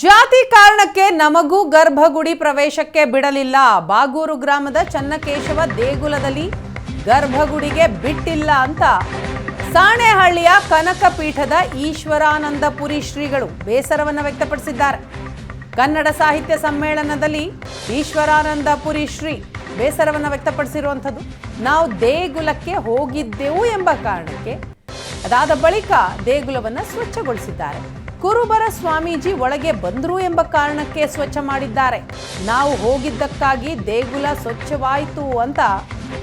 ಜಾತಿ ಕಾರಣಕ್ಕೆ ನಮಗೂ ಗರ್ಭಗುಡಿ ಪ್ರವೇಶಕ್ಕೆ ಬಿಡಲಿಲ್ಲ. ಬಾಗೂರು ಗ್ರಾಮದ ಚನ್ನಕೇಶವ ದೇಗುಲದಲ್ಲಿ ಗರ್ಭಗುಡಿಗೆ ಬಿಟ್ಟಿಲ್ಲ ಅಂತ ಸಾಣೆಹಳ್ಳಿಯ ಕನಕ ಪೀಠದ ಈಶ್ವರಾನಂದಪುರಿ ಶ್ರೀಗಳು ಬೇಸರವನ್ನು ವ್ಯಕ್ತಪಡಿಸಿದ್ದಾರೆ. ಕನ್ನಡ ಸಾಹಿತ್ಯ ಸಮ್ಮೇಳನದಲ್ಲಿ ಈಶ್ವರಾನಂದಪುರಿ ಶ್ರೀ ಬೇಸರವನ್ನು ವ್ಯಕ್ತಪಡಿಸಿರುವಂಥದ್ದು. ನಾವು ದೇಗುಲಕ್ಕೆ ಹೋಗಿದ್ದೆವು ಎಂಬ ಕಾರಣಕ್ಕೆ ಅದಾದ ಬಳಿಕ ದೇಗುಲವನ್ನು ಸ್ವಚ್ಛಗೊಳಿಸಿದ್ದಾರೆ. ಕುರುಬರ ಸ್ವಾಮೀಜಿ ಒಳಗೆ ಬಂದ್ರು ಎಂಬ ಕಾರಣಕ್ಕೆ ಸ್ವಚ್ಛ ಮಾಡಿದ್ದಾರೆ. ನಾವು ಹೋಗಿದ್ದಕ್ಕಾಗಿ ದೇಗುಲ ಸ್ವಚ್ಛವಾಯಿತು ಅಂತ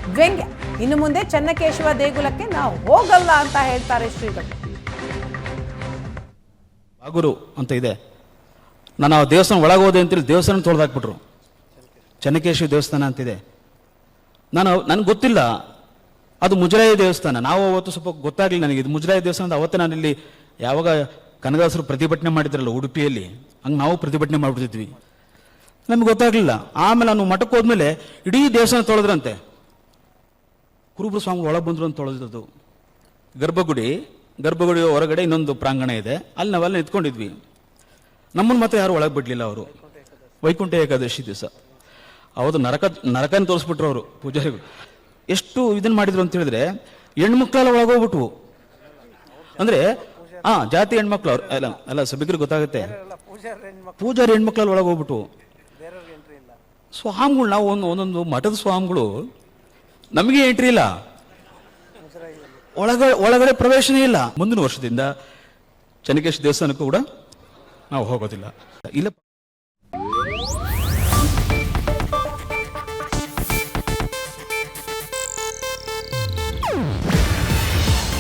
ವ್ಯಂಗ್ಯ. ಇನ್ನು ಮುಂದೆ ಚನ್ನಕೇಶವ ದೇಗುಲಕ್ಕೆ ನಾವು ಹೋಗಲ್ಲ ಅಂತ ಹೇಳ್ತಾರೆ ಶ್ರೀಗಳು. ಬಾಗುರು ಅಂತ ಇದೆ. ನಾನು ಆ ದೇವಸ್ಥಾನ ಒಳಗೆ ಹೋದೆ ಅಂತೇಳಿ ದೇವಸ್ಥಾನ ತೊಳೆದಾಕ್ಬಿಟ್ರು. ಚನ್ನಕೇಶವ ದೇವಸ್ಥಾನ ಅಂತಿದೆ ನಾನು, ನನಗೆ ಗೊತ್ತಿಲ್ಲ, ಅದು ಮುಜರಾಯಿ ದೇವಸ್ಥಾನ. ನಾವು ಅವತ್ತು ಸ್ವಲ್ಪ ಗೊತ್ತಾಗಲಿಲ್ಲ ನನಗೆ. ಇದು ಮುಜರಾಯಿ ದೇವಸ್ಥಾನದ ಅವತ್ತೇ ನಾನು ಇಲ್ಲಿ ಯಾವಾಗ ಕನಕದಾಸರು ಪ್ರತಿಭಟನೆ ಮಾಡಿದ್ರಲ್ಲ ಉಡುಪಿಯಲ್ಲಿ, ಹಂಗೆ ನಾವು ಪ್ರತಿಭಟನೆ ಮಾಡ್ಬಿಡ್ತಿದ್ವಿ. ನಮ್ಗೆ ಗೊತ್ತಾಗಲಿಲ್ಲ. ಆಮೇಲೆ ನಾನು ಮಠಕ್ಕೆ ಹೋದ್ಮೇಲೆ ಇಡೀ ದೇವಸ್ಥಾನ ತೊಳೆದ್ರಂತೆ. ಕುರುಬ್ರ ಸ್ವಾಮಿ ಒಳಗೆ ಬಂದರು ಅಂತ ತೊಳೆದಿದ್ದು. ಗರ್ಭಗುಡಿ ಗರ್ಭಗುಡಿ ಹೊರಗಡೆ ಇನ್ನೊಂದು ಪ್ರಾಂಗಣ ಇದೆ. ಅಲ್ಲಿ ನಾವೆಲ್ಲ ನಿಂತ್ಕೊಂಡಿದ್ವಿ. ನಮ್ಮನ್ನು ಮಾತ್ರ ಯಾರು ಒಳಗೆ ಬಿಡಲಿಲ್ಲ ಅವರು. ವೈಕುಂಠ ಏಕಾದಶಿ ದಿವಸ. ಅವತ್ತು ನರಕ, ನರಕನ ತೋರಿಸ್ಬಿಟ್ರು ಅವರು ಪೂಜಾರಿಗಳು. ಎಷ್ಟು ಇದನ್ನ ಮಾಡಿದ್ರು ಅಂತ ಹೇಳಿದ್ರೆ, ಹೆಣ್ಮಕ್ಳೆಲ್ಲ ಒಳಗೋಗ್ಬಿಟ್ವು ಅಂದ್ರೆ ಹಾ ಜಾತಿ ಹೆಣ್ಮಕ್ಳು ಅವ್ರು. ಅಲ್ಲ ಅಲ್ಲ ಸಭಿಕರಿಗೆ ಗೊತ್ತಾಗುತ್ತೆ. ಪೂಜಾರಿ ಹೆಣ್ಮಕ್ಳಲ್ಲಿ ಒಳಗೆ ಹೋಗ್ಬಿಟ್ಟು ಸ್ವಾಮಿಗಳು ನಾವು ಒಂದು ಒಂದೊಂದು ಮಠದ ಸ್ವಾಮಿಗಳು ನಮಗೆ ಎಂಟ್ರಿ ಇಲ್ಲ. ಒಳಗಡೆ ಒಳಗಡೆ ಪ್ರವೇಶನೇ ಇಲ್ಲ. ಮುಂದಿನ ವರ್ಷದಿಂದ ಚನ್ನಕೇಶ್ ದೇವಸ್ಥಾನಕ್ಕೂ ಕೂಡ ನಾವು ಹೋಗೋದಿಲ್ಲ. ಇಲ್ಲ.